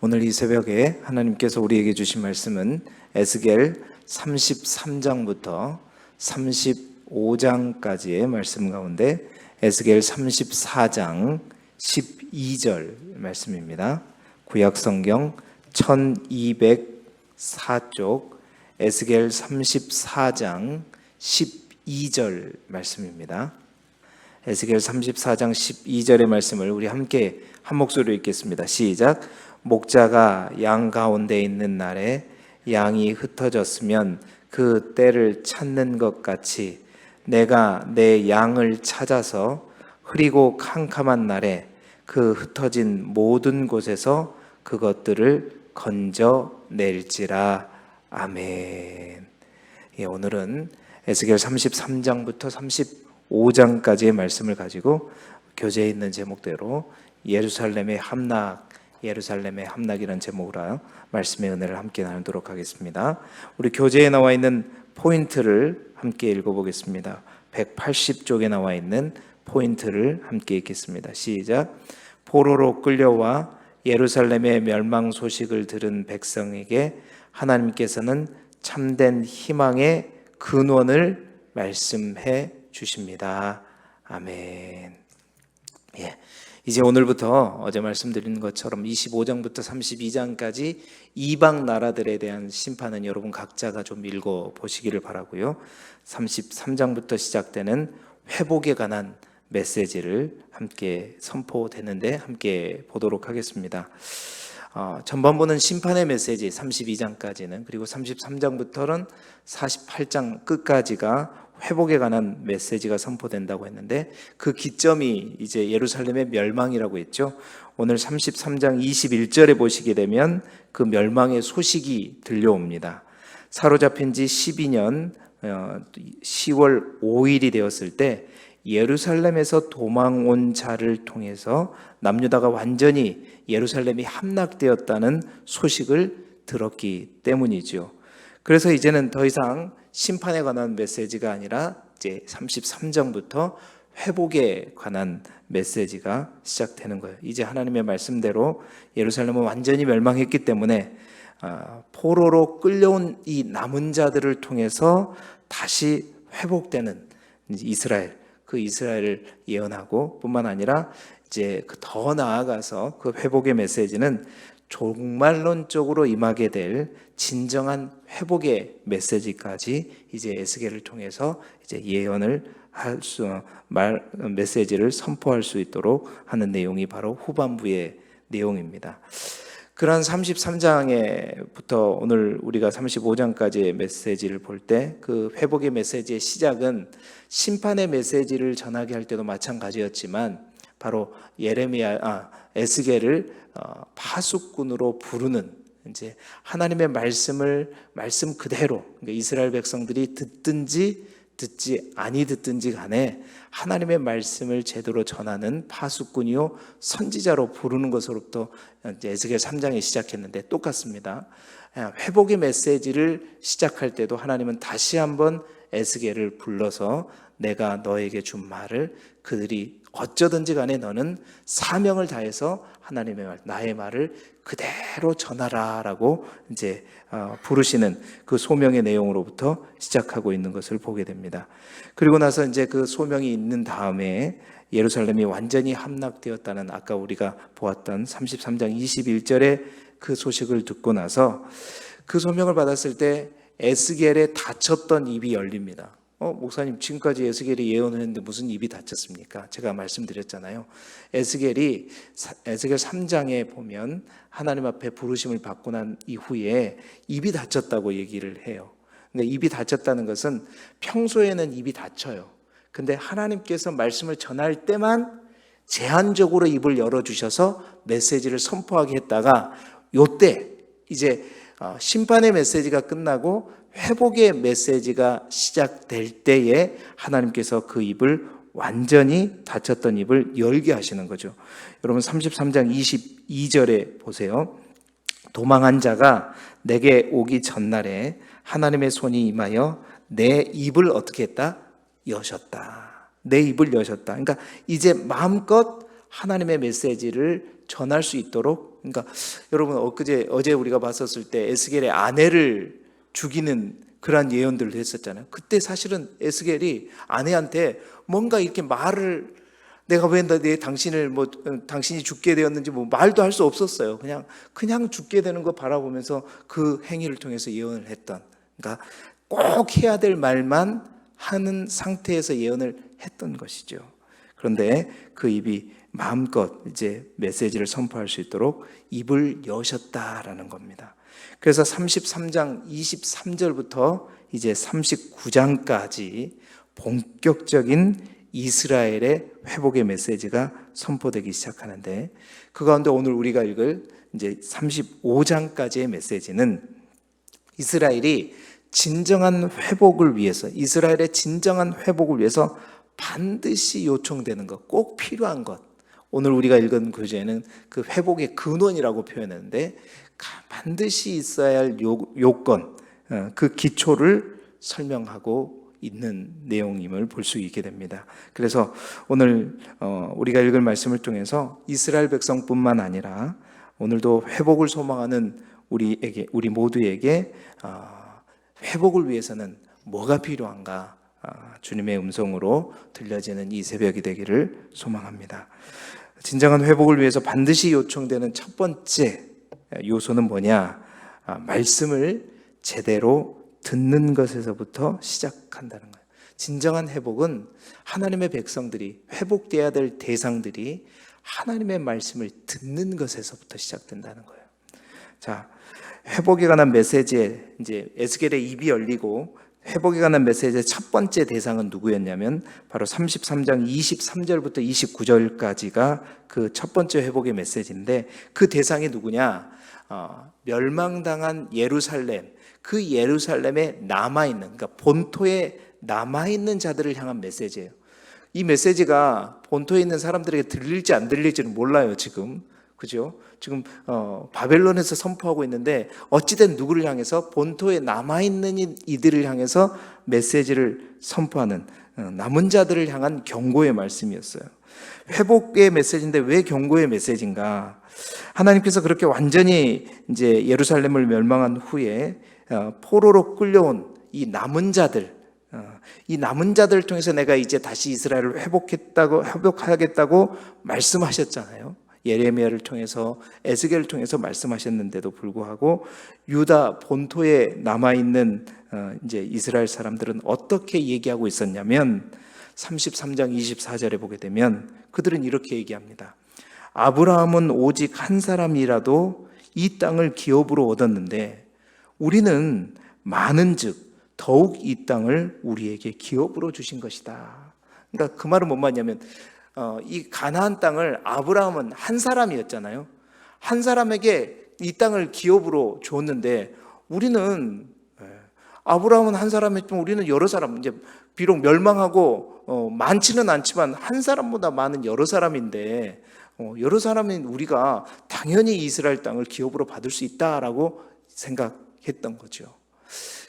오늘 이 새벽에 하나님께서 우리에게 주신 말씀은 에스겔 33장부터 35장까지의 말씀 가운데 에스겔 34장 12절 말씀입니다. 구약 성경 1204쪽 에스겔 34장 12절 말씀입니다. 에스겔 34장 12절의 말씀을 우리 함께 한 목소리로 읽겠습니다. 시작. 목자가 양 가운데 있는 날에 양이 흩어졌으면 그 때를 찾는 것 같이 내가 내 양을 찾아서 흐리고 캄캄한 날에 그 흩어진 모든 곳에서 그것들을 건져낼지라. 아멘. 예, 오늘은 에스겔 33장부터 35장까지의 말씀을 가지고 교재에 있는 제목대로 예루살렘의 함락, 예루살렘의 함락이라는 제목으로 말씀의 은혜를 함께 나누도록 하겠습니다. 우리 교재에 나와 있는 포인트를 함께 읽어보겠습니다. 180쪽에 나와 있는 포인트를 함께 읽겠습니다. 시작. 포로로 끌려와 예루살렘의 멸망 소식을 들은 백성에게 하나님께서는 참된 희망의 근원을 말씀해 주십니다. 아멘. 예. 이제 오늘부터 어제 말씀드린 것처럼 25장부터 32장까지 이방 나라들에 대한 심판은 여러분 각자가 좀 읽어 보시기를 바라고요. 33장부터 시작되는 회복에 관한 메시지를 함께 선포되는데 함께 보도록 하겠습니다. 어, 전반부는 심판의 메시지 32장까지는 그리고 33장부터는 48장 끝까지가 회복에 관한 메시지가 선포된다고 했는데 그 기점이 이제 예루살렘의 멸망이라고 했죠. 오늘 33장 21절에 보시게 되면 그 멸망의 소식이 들려옵니다. 사로잡힌 지 12년 10월 5일이 되었을 때 예루살렘에서 도망 온 자를 통해서 남유다가 완전히 예루살렘이 함락되었다는 소식을 들었기 때문이죠. 그래서 이제는 더 이상 심판에 관한 메시지가 아니라 이제 33장부터 회복에 관한 메시지가 시작되는 거예요. 이제 하나님의 말씀대로 예루살렘은 완전히 멸망했기 때문에 아, 포로로 끌려온 이 남은 자들을 통해서 다시 회복되는 이스라엘 그 이스라엘을 예언하고 뿐만 아니라 이제 그더 나아가서 그 회복의 메시지는 종말론적으로 임하게 될 진정한 회복의 메시지까지 이제 에스겔을 통해서 이제 예언을 할 수 말 메시지를 선포할 수 있도록 하는 내용이 바로 후반부의 내용입니다. 그런 33장에부터 오늘 우리가 35장까지의 메시지를 볼 때 그 회복의 메시지의 시작은 심판의 메시지를 전하게 할 때도 마찬가지였지만 바로 예레미야 아 에스겔을 어, 파수꾼으로 부르는 이제 하나님의 말씀을 말씀 그대로 그러니까 이스라엘 백성들이 듣든지 듣지 아니 듣든지 간에 하나님의 말씀을 제대로 전하는 파수꾼이요 선지자로 부르는 것으로부터 에스겔 3장에 시작했는데 똑같습니다. 회복의 메시지를 시작할 때도 하나님은 다시 한번 에스겔을 불러서 내가 너에게 준 말을 그들이 어쩌든지 간에 너는 사명을 다해서 하나님의 말, 나의 말을 그대로 전하라라고 이제 어, 부르시는 그 소명의 내용으로부터 시작하고 있는 것을 보게 됩니다. 그리고 나서 이제 그 소명이 있는 다음에 예루살렘이 완전히 함락되었다는 아까 우리가 보았던 33장 21절의 그 소식을 듣고 나서 그 소명을 받았을 때 에스겔에 닫혔던 입이 열립니다. 어, 목사님 지금까지 에스겔이 예언을 했는데 무슨 입이 닫혔습니까? 제가 말씀드렸잖아요. 에스겔이 에스겔 3장에 보면 하나님 앞에 부르심을 받고 난 이후에 입이 닫혔다고 얘기를 해요. 근데 입이 닫혔다는 것은 평소에는 입이 닫혀요. 근데 하나님께서 말씀을 전할 때만 제한적으로 입을 열어 주셔서 메시지를 선포하게 했다가 요때 이제 어, 심판의 메시지가 끝나고 회복의 메시지가 시작될 때에 하나님께서 그 입을 완전히 닫혔던 입을 열게 하시는 거죠. 여러분 33장 22절에 보세요. 도망한 자가 내게 오기 전날에 하나님의 손이 임하여 내 입을 어떻게 했다? 여셨다. 내 입을 여셨다. 그러니까 이제 마음껏 하나님의 메시지를 전할 수 있도록 그러니까 여러분 엊그제 어제 우리가 봤었을 때 에스겔의 아내를 죽이는 그러한 예언들을 했었잖아요. 그때 사실은 에스겔이 아내한테 뭔가 이렇게 말을 내가 왜 내 당신을 뭐 어, 당신이 죽게 되었는지 뭐 말도 할 수 없었어요. 그냥 그냥 죽게 되는 거 바라보면서 그 행위를 통해서 예언을 했던. 그러니까 꼭 해야 될 말만 하는 상태에서 예언을 했던 것이죠. 그런데 그 입이 마음껏 이제 메시지를 선포할 수 있도록 입을 여셨다라는 겁니다. 그래서 33장 23절부터 이제 39장까지 본격적인 이스라엘의 회복의 메시지가 선포되기 시작하는데 그 가운데 오늘 우리가 읽을 이제 35장까지의 메시지는 이스라엘이 진정한 회복을 위해서 이스라엘의 진정한 회복을 위해서 반드시 요청되는 것, 꼭 필요한 것. 오늘 우리가 읽은 교재에는 그 회복의 근원이라고 표현했는데 반드시 있어야 할 요, 요건, 어, 그 기초를 설명하고 있는 내용임을 볼 수 있게 됩니다. 그래서 오늘 어, 우리가 읽을 말씀을 통해서 이스라엘 백성뿐만 아니라 오늘도 회복을 소망하는 우리에게 우리 모두에게 어, 회복을 위해서는 뭐가 필요한가 아, 주님의 음성으로 들려지는 이 새벽이 되기를 소망합니다. 진정한 회복을 위해서 반드시 요청되는 첫 번째 요소는 뭐냐? 아, 말씀을 제대로 듣는 것에서부터 시작한다는 거예요. 진정한 회복은 하나님의 백성들이 회복돼야 될 대상들이 하나님의 말씀을 듣는 것에서부터 시작된다는 거예요. 자, 회복에 관한 메시지에 이제 에스겔의 입이 열리고 회복에 관한 메시지의 첫 번째 대상은 누구였냐면 바로 33장 23절부터 29절까지가 그 첫 번째 회복의 메시지인데 그 대상이 누구냐? 어, 멸망당한 예루살렘 그 예루살렘에 남아 있는 그러니까 본토에 남아 있는 자들을 향한 메시지예요. 이 메시지가 본토에 있는 사람들에게 들릴지 안 들릴지는 몰라요 지금. 그죠? 지금 어, 바벨론에서 선포하고 있는데 어찌된 누구를 향해서 본토에 남아 있는 이들을 향해서 메시지를 선포하는 어, 남은 자들을 향한 경고의 말씀이었어요. 회복의 메시지인데 왜 경고의 메시지인가? 하나님께서 그렇게 완전히 이제 예루살렘을 멸망한 후에 어, 포로로 끌려온 이 남은 자들, 어, 이 남은 자들을 통해서 내가 이제 다시 이스라엘을 회복했다고 회복하겠다고 말씀하셨잖아요. 예레미야를 통해서 에스겔을 통해서 말씀하셨는데도 불구하고 유다 본토에 남아 있는 어, 이제 이스라엘 사람들은 어떻게 얘기하고 있었냐면 33장 24절에 보게 되면 그들은 이렇게 얘기합니다. 아브라함은 오직 한 사람이라도 이 땅을 기업으로 얻었는데 우리는 많은 즉 더욱 이 땅을 우리에게 기업으로 주신 것이다. 그러니까 그 말은 뭔 말이냐면 어, 이 가나안 땅을 아브라함은 한 사람이었잖아요. 한 사람에게 이 땅을 기업으로 줬는데 우리는 예, 아브라함은 한 사람이지만 우리는 여러 사람 이제 비록 멸망하고 어, 많지는 않지만 한 사람보다 많은 여러 사람인데 어, 여러 사람인 우리가 당연히 이스라엘 땅을 기업으로 받을 수 있다라고 생각했던 거죠.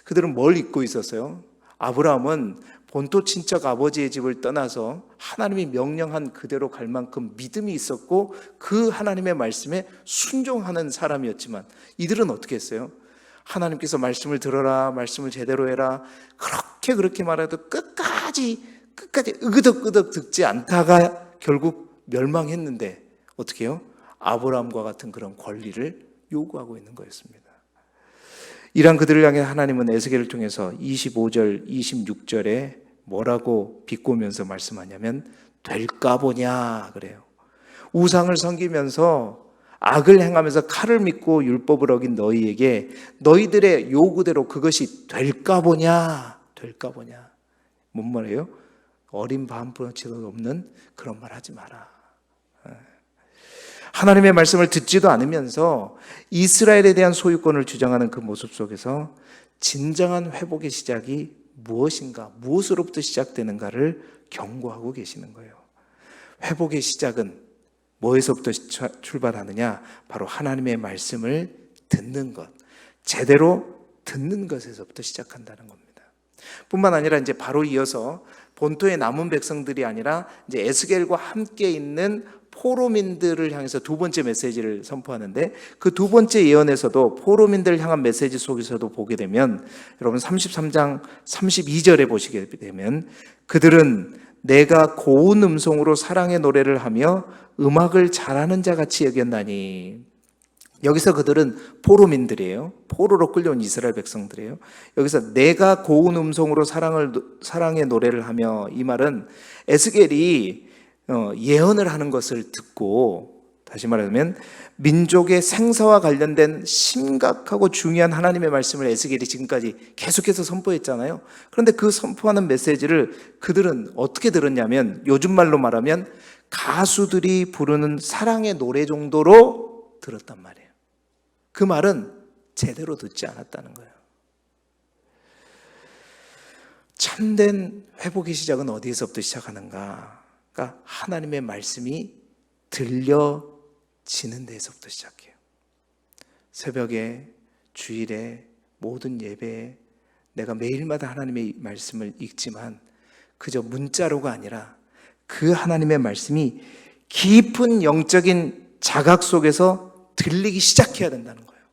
그들은 뭘 잊고 있었어요? 아브라함은 본토 친척 아버지의 집을 떠나서 하나님이 명령한 그대로 갈 만큼 믿음이 있었고 그 하나님의 말씀에 순종하는 사람이었지만 이들은 어떻게 했어요? 하나님께서 말씀을 들어라, 말씀을 제대로 해라. 그렇게 그렇게 말해도 끝까지 끝까지 으그덕으덕 듣지 않다가 결국 멸망했는데 어떻게 해요? 아브라함과 같은 그런 권리를 요구하고 있는 거였습니다. 이런 그들을 향해 하나님은 에스겔을 통해서 25절, 26절에 뭐라고 비꼬면서 말씀하냐면 될까 보냐 그래요. 우상을 섬기면서 악을 행하면서 칼을 믿고 율법을 어긴 너희에게 너희들의 요구대로 그것이 될까 보냐 될까 보냐 뭔 말이에요? 어린 반프치도 없는 그런 말 하지 마라. 하나님의 말씀을 듣지도 않으면서 이스라엘에 대한 소유권을 주장하는 그 모습 속에서 진정한 회복의 시작이 무엇인가, 무엇으로부터 시작되는가를 경고하고 계시는 거예요. 회복의 시작은 뭐에서부터 출발하느냐? 바로 하나님의 말씀을 듣는 것, 제대로 듣는 것에서부터 시작한다는 겁니다. 뿐만 아니라 이제 바로 이어서 본토의 남은 백성들이 아니라 이제 에스겔과 함께 있는 포로민들을 향해서 두 번째 메시지를 선포하는데 그 두 번째 예언에서도 포로민들을 향한 메시지 속에서도 보게 되면 여러분 33장 32절에 보시게 되면 그들은 내가 고운 음성으로 사랑의 노래를 하며 음악을 잘하는 자 같이 여겼나니 여기서 그들은 포로민들이에요. 포로로 끌려온 이스라엘 백성들이에요. 여기서 내가 고운 음성으로 사랑을 사랑의 노래를 하며 이 말은 에스겔이 어, 예언을 하는 것을 듣고 다시 말하면 민족의 생사와 관련된 심각하고 중요한 하나님의 말씀을 에스겔이 지금까지 계속해서 선포했잖아요. 그런데 그 선포하는 메시지를 그들은 어떻게 들었냐면 요즘 말로 말하면 가수들이 부르는 사랑의 노래 정도로 들었단 말이에요. 그 말은 제대로 듣지 않았다는 거예요. 참된 회복의 시작은 어디에서부터 시작하는가? 그러니까 하나님의 말씀이 들려지는 데에서부터 시작해요. 새벽에, 주일에, 모든 예배에 내가 매일마다 하나님의 말씀을 읽지만 그저 문자로가 아니라 그 하나님의 말씀이 깊은 영적인 자각 속에서 들리기 시작해야 된다는 거예요.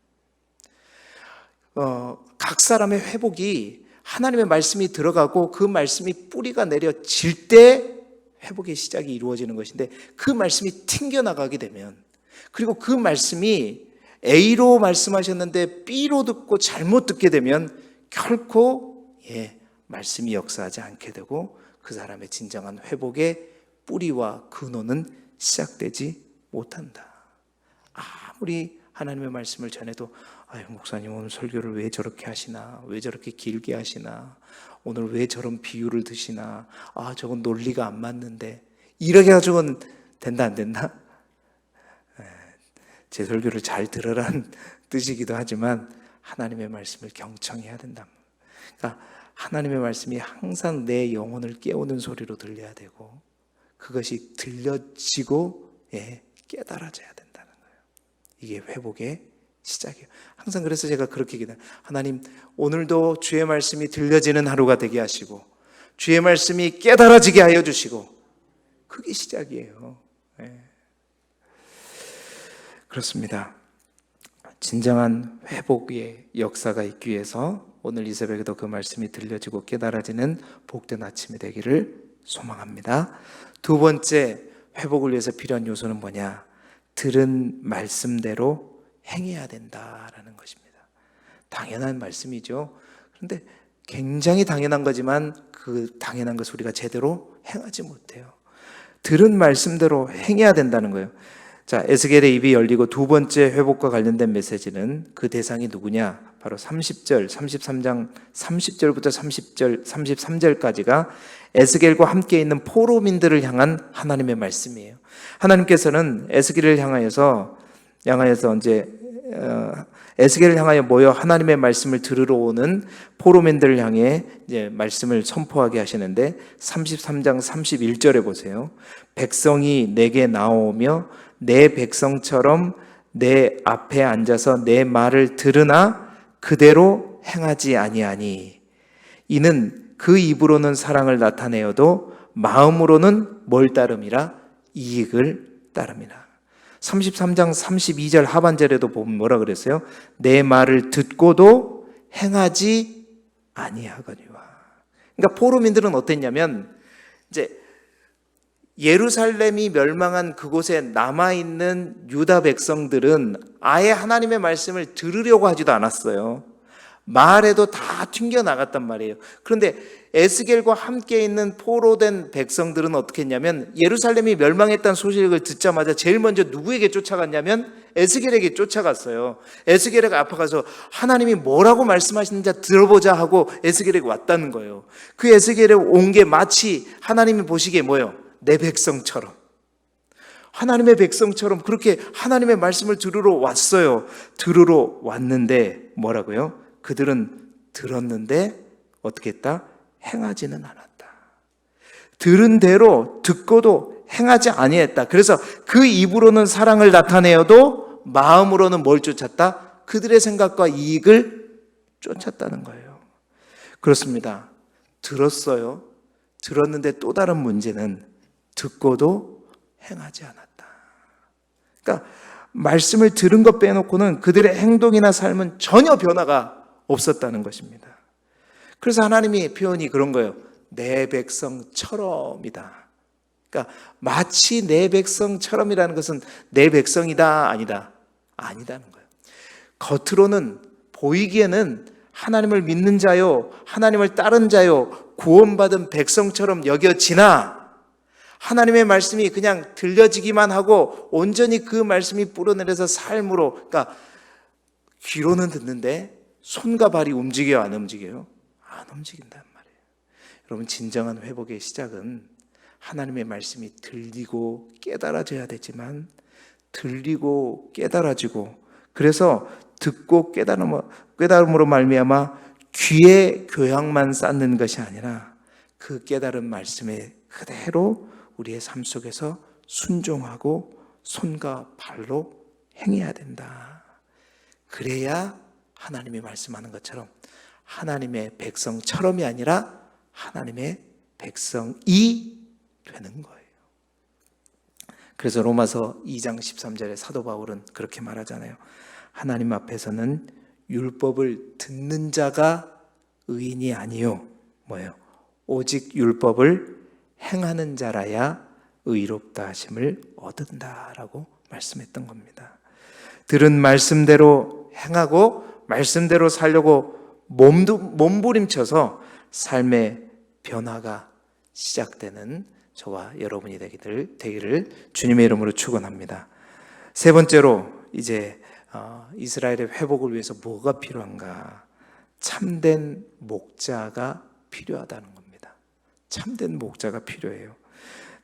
어, 각 사람의 회복이 하나님의 말씀이 들어가고 그 말씀이 뿌리가 내려질 때 회복의 시작이 이루어지는 것인데 그 말씀이 튕겨나가게 되면 그리고 그 말씀이 A로 말씀하셨는데 B로 듣고 잘못 듣게 되면 결코 예, 말씀이 역사하지 않게 되고 그 사람의 진정한 회복의 뿌리와 근원은 시작되지 못한다. 아무리 하나님의 말씀을 전해도 아유 목사님 오늘 설교를 왜 저렇게 하시나 왜 저렇게 길게 하시나 오늘 왜 저런 비유를 드시나? 아 저건 논리가 안 맞는데. 이렇게 가지고는 된다 안 된다? 에, 제 설교를 잘 들으라는 뜻이기도 하지만 하나님의 말씀을 경청해야 된다. 그러니까 하나님의 말씀이 항상 내 영혼을 깨우는 소리로 들려야 되고 그것이 들려지고 예, 깨달아져야 된다는 거예요. 이게 회복의 시작이에요. 항상 그래서 제가 그렇게 기도해요. 하나님, 오늘도 주의 말씀이 들려지는 하루가 되게 하시고, 주의 말씀이 깨달아지게 하여 주시고, 그게 시작이에요. 네. 그렇습니다. 진정한 회복의 역사가 있기 위해서 오늘 이 새벽에도 그 말씀이 들려지고 깨달아지는 복된 아침이 되기를 소망합니다. 두 번째 회복을 위해서 필요한 요소는 뭐냐? 들은 말씀대로 행해야 된다라는 것입니다. 당연한 말씀이죠. 그런데 굉장히 당연한 거지만 그 당연한 것을 우리가 제대로 행하지 못해요. 들은 말씀대로 행해야 된다는 거예요. 자, 에스겔의 입이 열리고 두 번째 회복과 관련된 메시지는 그 대상이 누구냐? 바로 30절, 33장 30절부터 30절, 33절까지가 에스겔과 함께 있는 포로민들을 향한 하나님의 말씀이에요. 하나님께서는 에스겔을 향하여서 향하여서 이제 어, 에스겔을 향하여 모여 하나님의 말씀을 들으러 오는 포로맨들을 향해 이제 말씀을 선포하게 하시는데 33장 31절에 보세요. 백성이 내게 나오며 내 백성처럼 내 앞에 앉아서 내 말을 들으나 그대로 행하지 아니하니 이는 그 입으로는 사랑을 나타내어도 마음으로는 뭘 따름이라 이익을 따름이라. 33장 32절 하반절에도 보면 뭐라 그랬어요? 내 말을 듣고도 행하지 아니하거니와. 그러니까 포로민들은 어땠냐면 이제 예루살렘이 멸망한 그곳에 남아 있는 유다 백성들은 아예 하나님의 말씀을 들으려고 하지도 않았어요. 말에도 다 튕겨 나갔단 말이에요. 그런데 에스겔과 함께 있는 포로된 백성들은 어떻게 했냐면 예루살렘이 멸망했다는 소식을 듣자마자 제일 먼저 누구에게 쫓아갔냐면 에스겔에게 쫓아갔어요. 에스겔에게 앞에 가서 하나님이 뭐라고 말씀하시는지 들어보자 하고 에스겔에게 왔다는 거예요. 그 에스겔에 온 게 마치 하나님이 보시기에 뭐예요? 내 백성처럼. 하나님의 백성처럼 그렇게 하나님의 말씀을 들으러 왔어요. 들으러 왔는데 뭐라고요? 그들은 들었는데 어떻게 했다? 행하지는 않았다. 들은 대로 듣고도 행하지 아니했다. 그래서 그 입으로는 사랑을 나타내어도 마음으로는 뭘 쫓았다? 그들의 생각과 이익을 쫓았다는 거예요. 그렇습니다. 들었어요. 들었는데 또 다른 문제는 듣고도 행하지 않았다. 그러니까 말씀을 들은 것 빼놓고는 그들의 행동이나 삶은 전혀 변화가 없었다는 것입니다. 그래서 하나님이 표현이 그런 거예요. 내 백성처럼이다. 그러니까 마치 내 백성처럼이라는 것은 내 백성이다 아니다 아니다는 거예요. 겉으로는 보이기에는 하나님을 믿는 자요, 하나님을 따른 자요, 구원받은 백성처럼 여겨지나 하나님의 말씀이 그냥 들려지기만 하고 온전히 그 말씀이 뿌려내려서 삶으로, 그러니까 귀로는 듣는데 손과 발이 움직여요, 안 움직여요? 안 움직인단 말이에요. 여러분, 진정한 회복의 시작은 하나님의 말씀이 들리고 깨달아져야 되지만 들리고 깨달아지고 그래서 듣고 깨달음으로, 깨달음으로 말미암아 귀에 교양만 쌓는 것이 아니라 그 깨달은 말씀에 그대로 우리의 삶 속에서 순종하고 손과 발로 행해야 된다. 그래야 하나님이 말씀하는 것처럼 하나님의 백성처럼이 아니라 하나님의 백성이 되는 거예요. 그래서 로마서 2장 13절에 사도 바울은 그렇게 말하잖아요. 하나님 앞에서는 율법을 듣는 자가 의인이 아니요. 뭐예요? 오직 율법을 행하는 자라야 의롭다 하심을 얻은다라고 말씀했던 겁니다. 들은 말씀대로 행하고 말씀대로 살려고 몸도 몸부림쳐서 삶의 변화가 시작되는 저와 여러분이 되기를 되기를 주님의 이름으로 축원합니다. 세 번째로 이제 어, 이스라엘의 회복을 위해서 뭐가 필요한가? 참된 목자가 필요하다는 겁니다. 참된 목자가 필요해요.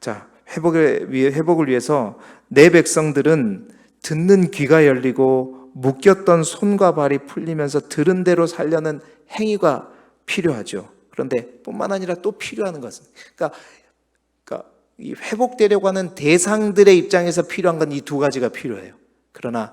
자, 회복을 위해 회복을 위해서 내 백성들은 듣는 귀가 열리고 묶였던 손과 발이 풀리면서 들은 대로 살려는 행위가 필요하죠. 그런데 뿐만 아니라 또 필요한 것은 그러니까, 그러니까 이 회복되려고 하는 대상들의 입장에서 필요한 건 이 두 가지가 필요해요. 그러나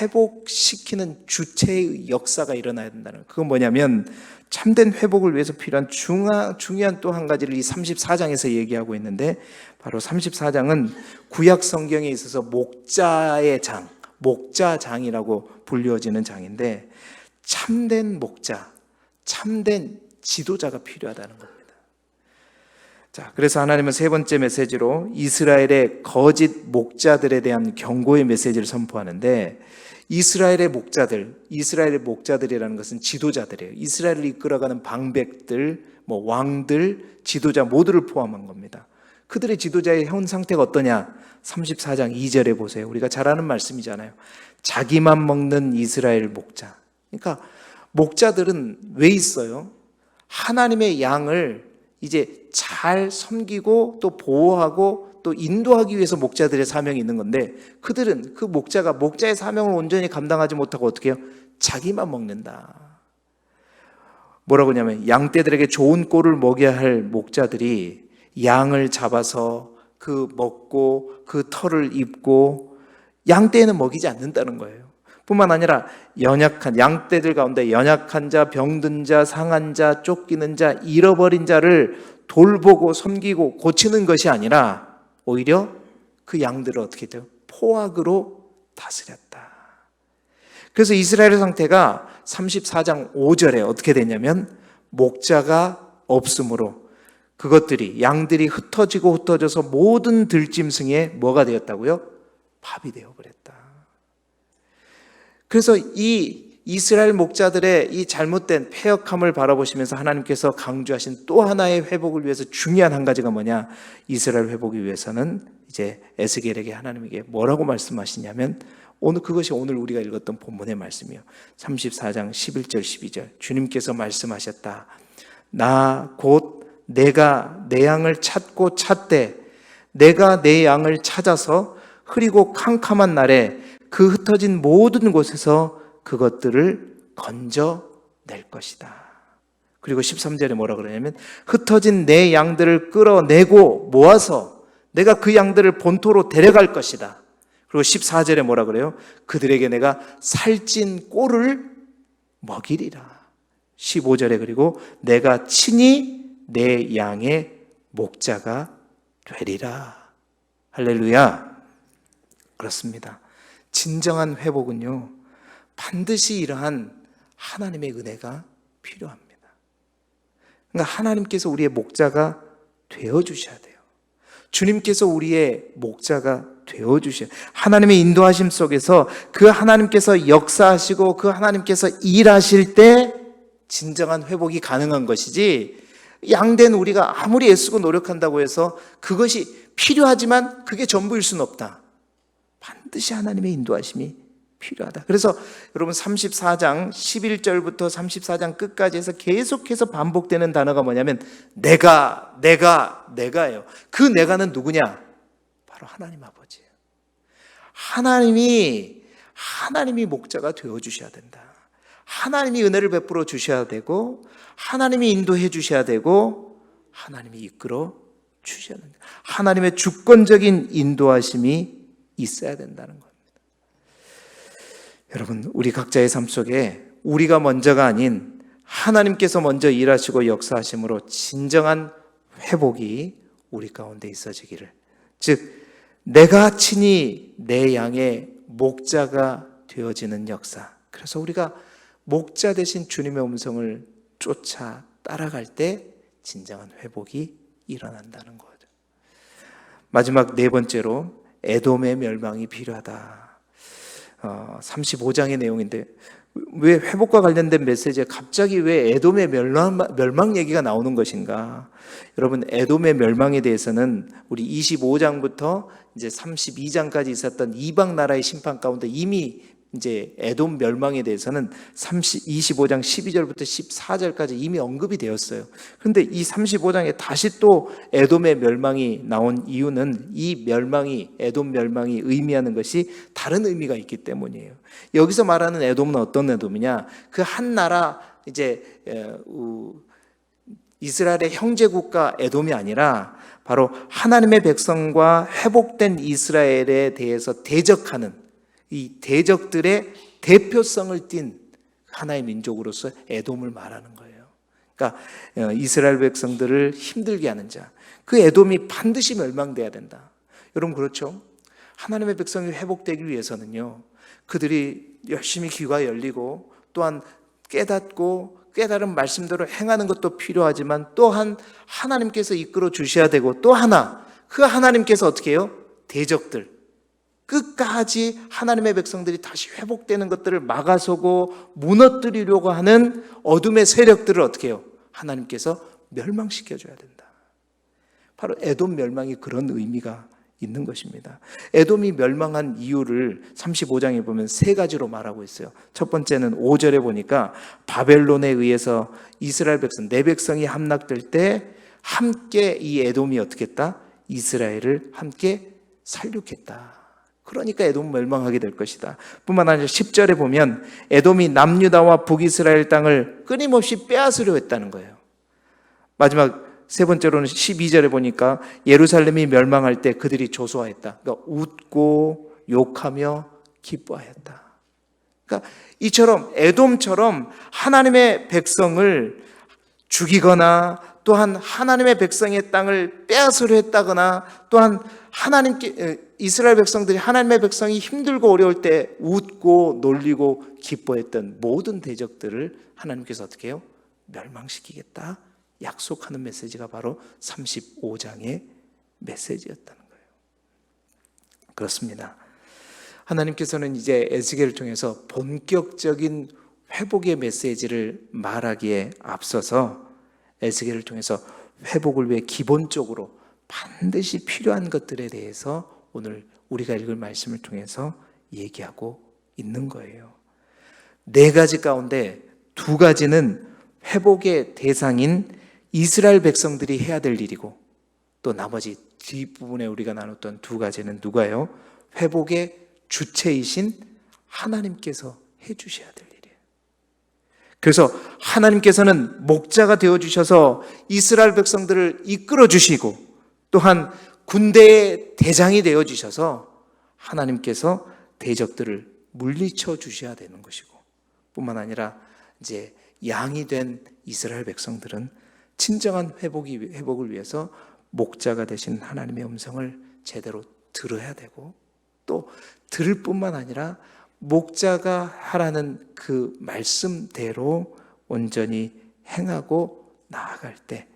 회복시키는 주체의 역사가 일어나야 된다는 그건 뭐냐면 참된 회복을 위해서 필요한 중하, 중요한 또 한 가지를 이 34장에서 얘기하고 있는데 바로 34장은 구약 성경에 있어서 목자의 장, 목자장이라고 불리워지는 장인데 참된 목자, 참된 지도자가 필요하다는 겁니다. 자, 그래서 하나님은 세 번째 메시지로 이스라엘의 거짓 목자들에 대한 경고의 메시지를 선포하는데 이스라엘의 목자들, 이스라엘의 목자들이라는 것은 지도자들이에요. 이스라엘을 이끌어가는 방백들, 뭐 왕들, 지도자 모두를 포함한 겁니다. 그들의 지도자의 현 상태가 어떠냐? 34장 2절에 보세요. 우리가 잘 아는 말씀이잖아요. 자기만 먹는 이스라엘 목자. 그러니까 목자들은 왜 있어요? 하나님의 양을 이제 잘 섬기고 또 보호하고 또 인도하기 위해서 목자들의 사명이 있는 건데 그들은 그 목자가 목자의 사명을 온전히 감당하지 못하고 어떻게 해요? 자기만 먹는다. 뭐라고 하냐면 양떼들에게 좋은 꼴을 먹여야 할 목자들이 양을 잡아서 그 먹고 그 털을 입고 양 떼는 먹이지 않는다는 거예요. 뿐만 아니라 연약한 양 떼들 가운데 연약한 자, 병든 자, 상한 자, 쫓기는 자, 잃어버린 자를 돌보고 섬기고 고치는 것이 아니라 오히려 그 양들을 어떻게 돼요? 포악으로 다스렸다. 그래서 이스라엘의 상태가 34장 5절에 어떻게 되냐면 목자가 없으므로 그것들이 양들이 흩어지고 흩어져서 모든 들짐승에 뭐가 되었다고요? 밥이 되어 버렸다. 그래서 이 이스라엘 목자들의 이 잘못된 폐역함을 바라보시면서 하나님께서 강조하신 또 하나의 회복을 위해서 중요한 한 가지가 뭐냐? 이스라엘 회복을 위해서는 이제 에스겔에게 하나님에게 뭐라고 말씀하시냐면 오늘 그것이 오늘 우리가 읽었던 본문의 말씀이요. 34장 11절 12절. 주님께서 말씀하셨다. 나 곧 내가 내 양을 찾고 찾되 내가 내 양을 찾아서 흐리고 캄캄한 날에 그 흩어진 모든 곳에서 그것들을 건져낼 것이다. 그리고 13절에 뭐라 그러냐면 흩어진 내 양들을 끌어내고 모아서 내가 그 양들을 본토로 데려갈 것이다. 그리고 14절에 뭐라 그래요? 그들에게 내가 살찐 꼴을 먹이리라. 15절에 그리고 내가 친히 내 양의 목자가 되리라. 할렐루야. 그렇습니다. 진정한 회복은요, 반드시 이러한 하나님의 은혜가 필요합니다. 그러니까 하나님께서 우리의 목자가 되어 주셔야 돼요. 주님께서 우리의 목자가 되어 주셔야 하나님의 인도하심 속에서 그 하나님께서 역사하시고 그 하나님께서 일하실 때 진정한 회복이 가능한 것이지 양된 우리가 아무리 애쓰고 노력한다고 해서 그것이 필요하지만 그게 전부일 수는 없다. 반드시 하나님의 인도하심이 필요하다. 그래서 여러분 34장 11절부터 34장 끝까지 해서 계속해서 반복되는 단어가 뭐냐면 내가 내가 내가예요. 그 내가는 누구냐? 바로 하나님 아버지예요. 하나님이 하나님이 목자가 되어 주셔야 된다. 하나님이 은혜를 베풀어 주셔야 되고 하나님이 인도해 주셔야 되고 하나님이 이끌어 주셔야 된다. 하나님의 주권적인 인도하심이 있어야 된다는 겁니다. 여러분, 우리 각자의 삶 속에 우리가 먼저가 아닌 하나님께서 먼저 일하시고 역사하심으로 진정한 회복이 우리 가운데 있어지기를. 즉, 내가 친히 내 양의 목자가 되어지는 역사. 그래서 우리가 목자 대신 주님의 음성을 쫓아 따라갈 때 진정한 회복이 일어난다는 거죠. 마지막 네 번째로 에돔의 멸망이 필요하다. 어, 35장의 내용인데 왜 회복과 관련된 메시지에 갑자기 왜 에돔의 멸망, 멸망 얘기가 나오는 것인가? 여러분 에돔의 멸망에 대해서는 우리 25장부터 이제 32장까지 있었던 이방 나라의 심판 가운데 이미 이제 에돔 멸망에 대해서는 30, 25장 12절부터 14절까지 이미 언급이 되었어요. 그런데 이 35장에 다시 또 에돔의 멸망이 나온 이유는 이 멸망이 에돔 멸망이 의미하는 것이 다른 의미가 있기 때문이에요. 여기서 말하는 에돔은 어떤 에돔이냐? 그 한 나라 이제 이스라엘의 형제 국가 에돔이 아니라 바로 하나님의 백성과 회복된 이스라엘에 대해서 대적하는 이 대적들의 대표성을 띤 하나의 민족으로서 에돔을 말하는 거예요. 그러니까 어, 이스라엘 백성들을 힘들게 하는 자. 그 에돔이 반드시 멸망돼야 된다. 여러분 그렇죠? 하나님의 백성이 회복되기 위해서는요. 그들이 열심히 귀가 열리고 또한 깨닫고 깨달은 말씀대로 행하는 것도 필요하지만 또한 하나님께서 이끌어 주셔야 되고 또 하나 그 하나님께서 어떻게 해요? 대적들 끝까지 하나님의 백성들이 다시 회복되는 것들을 막아서고 무너뜨리려고 하는 어둠의 세력들을 어떻게 해요? 하나님께서 멸망시켜 줘야 된다. 바로 에돔 멸망이 그런 의미가 있는 것입니다. 에돔이 멸망한 이유를 35장에 보면 세 가지로 말하고 있어요. 첫 번째는 5절에 보니까 바벨론에 의해서 이스라엘 백성, 내 백성이 함락될 때 함께 이 에돔이 어떻게 했다? 이스라엘을 함께 살육했다. 그러니까 에돔 멸망하게 될 것이다. 뿐만 아니라 10절에 보면 에돔이 남유다와 북이스라엘 땅을 끊임없이 빼앗으려 했다는 거예요. 마지막 세 번째로는 12절에 보니까 예루살렘이 멸망할 때 그들이 조소하였다. 그러니까 웃고 욕하며 기뻐하였다. 그러니까 이처럼 에돔처럼 하나님의 백성을 죽이거나 또한 하나님의 백성의 땅을 빼앗으려 했다거나 또한 하나님께 이스라엘 백성들이 하나님의 백성이 힘들고 어려울 때 웃고 놀리고 기뻐했던 모든 대적들을 하나님께서 어떻게 해요? 멸망시키겠다. 약속하는 메시지가 바로 35장의 메시지였다는 거예요. 그렇습니다. 하나님께서는 이제 에스겔을 통해서 본격적인 회복의 메시지를 말하기에 앞서서 에스겔을 통해서 회복을 위해 기본적으로 반드시 필요한 것들에 대해서 오늘 우리가 읽을 말씀을 통해서 얘기하고 있는 거예요. 네 가지 가운데 두 가지는 회복의 대상인 이스라엘 백성들이 해야 될 일이고 또 나머지 뒷부분에 우리가 나눴던 두 가지는 누가요? 회복의 주체이신 하나님께서 해 주셔야 될. 그래서 하나님께서는 목자가 되어 주셔서 이스라엘 백성들을 이끌어 주시고 또한 군대의 대장이 되어 주셔서 하나님께서 대적들을 물리쳐 주셔야 되는 것이고 뿐만 아니라 이제 양이 된 이스라엘 백성들은 진정한 회복이 회복을 위해서 목자가 되신 하나님의 음성을 제대로 들어야 되고 또 들을 뿐만 아니라 목자가 하라는 그 말씀대로 온전히 행하고 나아갈 때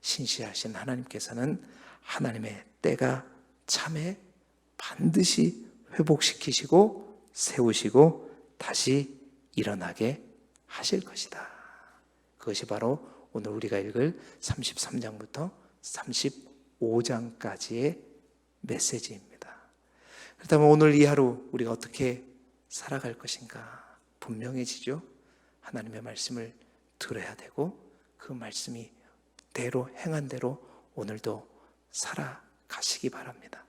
신시하신 하나님께서는 하나님의 때가 참에 반드시 회복시키시고 세우시고 다시 일어나게 하실 것이다. 그것이 바로 오늘 우리가 읽을 33장부터 35장까지의 메시지입니다. 그렇다면 오늘 이 하루 우리가 어떻게 살아갈 것인가 분명해지죠. 하나님의 말씀을 들어야 되고 그 말씀이 대로 행한 대로 오늘도 살아가시기 바랍니다.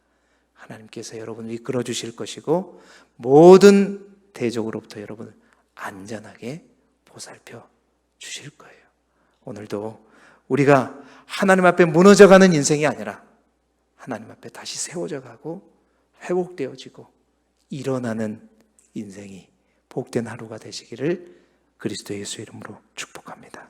하나님께서 여러분을 이끌어 주실 것이고 모든 대적으로부터 여러분을 안전하게 보살펴 주실 거예요. 오늘도 우리가 하나님 앞에 무너져가는 인생이 아니라 하나님 앞에 다시 세워져 가고 회복되어지고 일어나는 인생이 복된 하루가 되시기를 그리스도 예수 이름으로 축복합니다.